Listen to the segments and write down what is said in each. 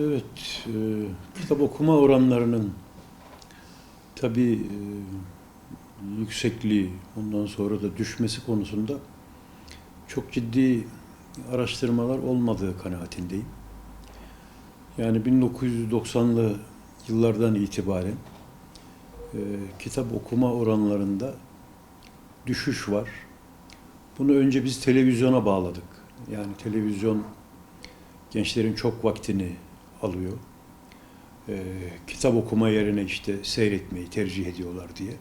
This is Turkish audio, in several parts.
Evet, e, kitap okuma oranlarının tabii e, yüksekliği, ondan sonra da düşmesi konusunda çok ciddi araştırmalar olmadığı kanaatindeyim. Yani 1990'lı yıllardan itibaren e, kitap okuma oranlarında düşüş var. Bunu önce biz televizyona bağladık. Yani televizyon gençlerin çok vaktini alıyor. Ee, kitap okuma yerine işte seyretmeyi tercih ediyorlar diye.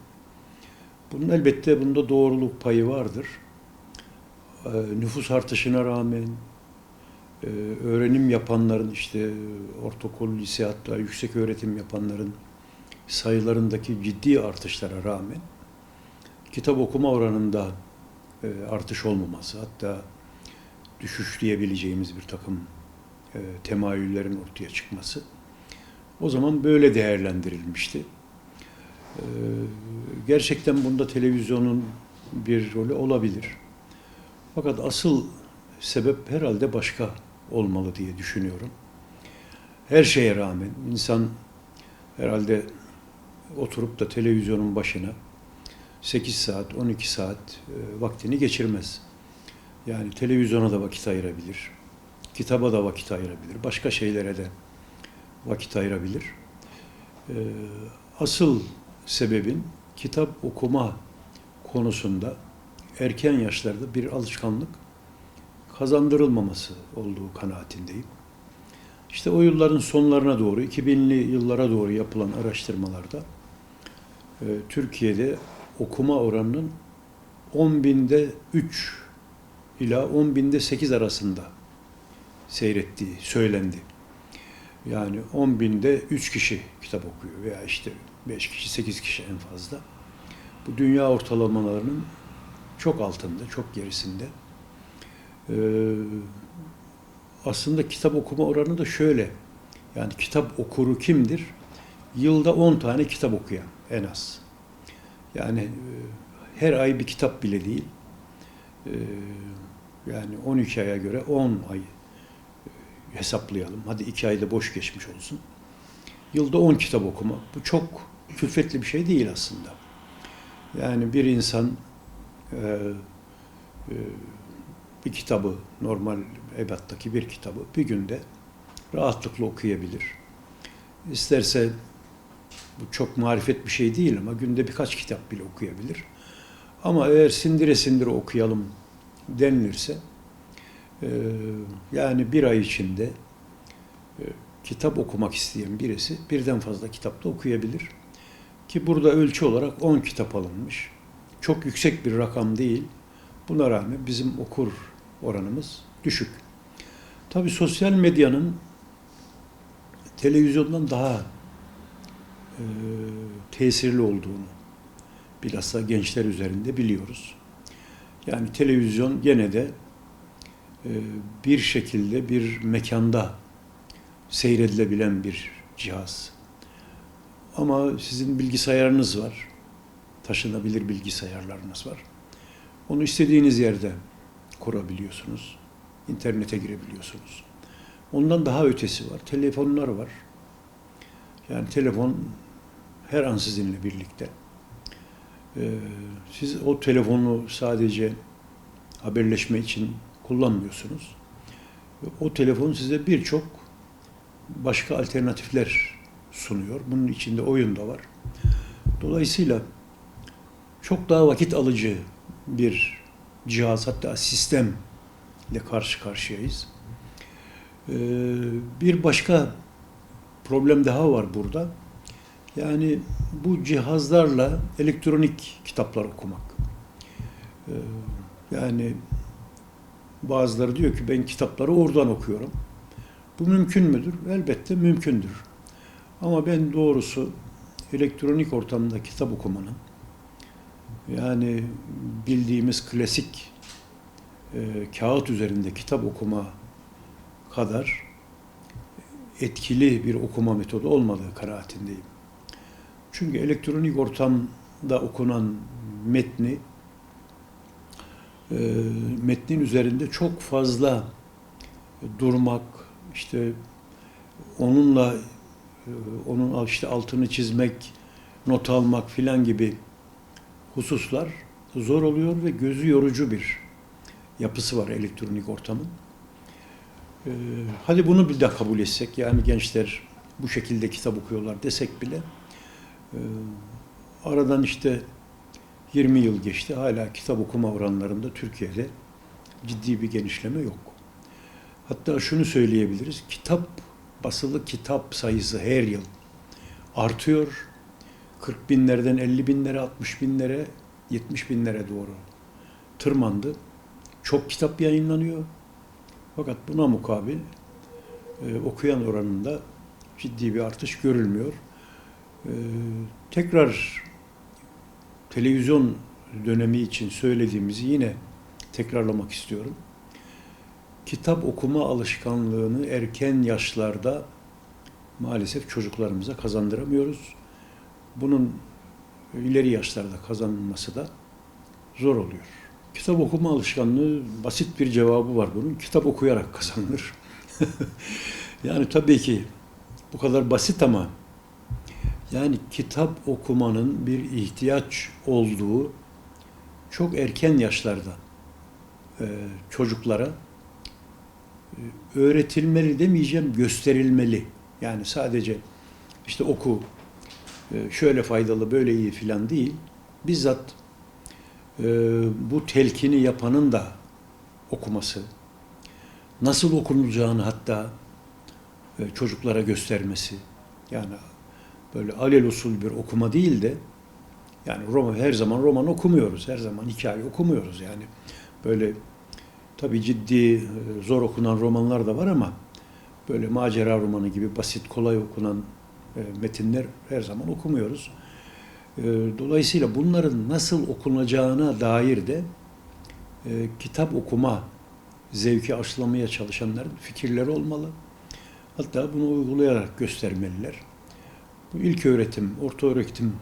Bunun elbette bunda doğruluk payı vardır. Ee, nüfus artışına rağmen e, öğrenim yapanların işte ortaokul, lise hatta yüksek öğretim yapanların sayılarındaki ciddi artışlara rağmen kitap okuma oranında e, artış olmaması hatta düşüş diyebileceğimiz bir takım e, temayüllerin ortaya çıkması o zaman böyle değerlendirilmişti. E, gerçekten bunda televizyonun bir rolü olabilir. Fakat asıl sebep herhalde başka olmalı diye düşünüyorum. Her şeye rağmen insan herhalde oturup da televizyonun başına 8 saat, 12 saat e, vaktini geçirmez. Yani televizyona da vakit ayırabilir, kitaba da vakit ayırabilir, başka şeylere de vakit ayırabilir. Ee, asıl sebebin kitap okuma konusunda erken yaşlarda bir alışkanlık kazandırılmaması olduğu kanaatindeyim. İşte o yılların sonlarına doğru, 2000'li yıllara doğru yapılan araştırmalarda e, Türkiye'de okuma oranının 10 binde 3 ila 10 binde 8 arasında seyrettiği söylendi. Yani 10 binde 3 kişi kitap okuyor veya işte 5 kişi, 8 kişi en fazla. Bu dünya ortalamalarının çok altında, çok gerisinde. Ee, aslında kitap okuma oranı da şöyle. Yani kitap okuru kimdir? Yılda 10 tane kitap okuyan en az. Yani e, her ay bir kitap bile değil. Ee, yani 12 aya göre 10 ay e, hesaplayalım. Hadi 2 ayda boş geçmiş olsun. Yılda 10 kitap okuma. Bu çok külfetli bir şey değil aslında. Yani bir insan e, e, bir kitabı, normal ebattaki bir kitabı bir günde rahatlıkla okuyabilir. İsterse bu çok marifet bir şey değil ama günde birkaç kitap bile okuyabilir. Ama eğer sindire sindire okuyalım denilirse e, yani bir ay içinde e, kitap okumak isteyen birisi birden fazla kitap da okuyabilir. Ki burada ölçü olarak 10 kitap alınmış. Çok yüksek bir rakam değil. Buna rağmen bizim okur oranımız düşük. Tabii sosyal medyanın televizyondan daha e, tesirli olduğunu bilhassa gençler üzerinde biliyoruz. Yani televizyon gene de bir şekilde bir mekanda seyredilebilen bir cihaz. Ama sizin bilgisayarınız var. Taşınabilir bilgisayarlarınız var. Onu istediğiniz yerde kurabiliyorsunuz. İnternete girebiliyorsunuz. Ondan daha ötesi var. Telefonlar var. Yani telefon her an sizinle birlikte. Ee, siz o telefonu sadece haberleşme için kullanmıyorsunuz. O telefon size birçok başka alternatifler sunuyor. Bunun içinde oyun da var. Dolayısıyla çok daha vakit alıcı bir cihaz hatta sistem ile karşı karşıyayız. Ee, bir başka problem daha var burada. Yani bu cihazlarla elektronik kitaplar okumak. Ee, yani bazıları diyor ki ben kitapları oradan okuyorum. Bu mümkün müdür? Elbette mümkündür. Ama ben doğrusu elektronik ortamda kitap okumanın yani bildiğimiz klasik e, kağıt üzerinde kitap okuma kadar etkili bir okuma metodu olmadığı kanaatindeyim. Çünkü elektronik ortamda okunan metni metnin üzerinde çok fazla durmak, işte onunla e, onun işte altını çizmek, not almak filan gibi hususlar zor oluyor ve gözü yorucu bir yapısı var elektronik ortamın. Ee, hadi bunu bir de kabul etsek, yani gençler bu şekilde kitap okuyorlar desek bile e, aradan işte 20 yıl geçti. Hala kitap okuma oranlarında Türkiye'de ciddi bir genişleme yok. Hatta şunu söyleyebiliriz. Kitap, basılı kitap sayısı her yıl artıyor. 40 binlerden 50 binlere, 60 binlere, 70 binlere doğru tırmandı. Çok kitap yayınlanıyor. Fakat buna mukabil e, okuyan oranında ciddi bir artış görülmüyor. E, tekrar televizyon dönemi için söylediğimizi yine tekrarlamak istiyorum. Kitap okuma alışkanlığını erken yaşlarda maalesef çocuklarımıza kazandıramıyoruz. Bunun ileri yaşlarda kazanılması da zor oluyor. Kitap okuma alışkanlığı basit bir cevabı var bunun. Kitap okuyarak kazanılır. yani tabii ki bu kadar basit ama yani kitap okumanın bir ihtiyaç olduğu çok erken yaşlarda e, çocuklara e, öğretilmeli demeyeceğim, gösterilmeli. Yani sadece işte oku, e, şöyle faydalı, böyle iyi filan değil. Bizzat e, bu telkini yapanın da okuması, nasıl okunacağını hatta e, çocuklara göstermesi. Yani böyle alel usul bir okuma değil de yani roman her zaman roman okumuyoruz. Her zaman hikaye okumuyoruz yani. Böyle tabii ciddi e, zor okunan romanlar da var ama böyle macera romanı gibi basit kolay okunan e, metinler her zaman okumuyoruz. E, Dolayısıyla bunların nasıl okunacağına dair de kitap okuma zevki aşılamaya çalışanların fikirleri olmalı. Hatta bunu uygulayarak göstermeliler. İlk öğretim, orta öğretim,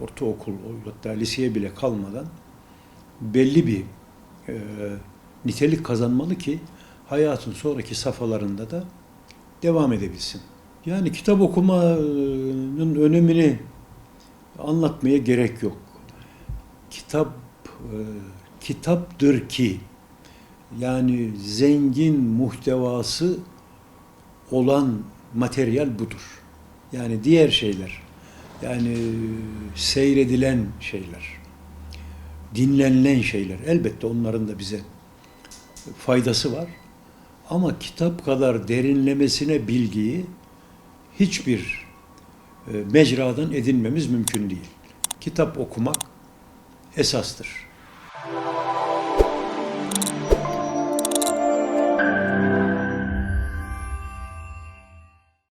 ortaokul, hatta liseye bile kalmadan belli bir e, nitelik kazanmalı ki hayatın sonraki safhalarında da devam edebilsin. Yani kitap okumanın önemini anlatmaya gerek yok. Kitap e, kitaptır ki yani zengin muhtevası olan materyal budur. Yani diğer şeyler, yani seyredilen şeyler, dinlenilen şeyler elbette onların da bize faydası var. Ama kitap kadar derinlemesine bilgiyi hiçbir e, mecradan edinmemiz mümkün değil. Kitap okumak esastır.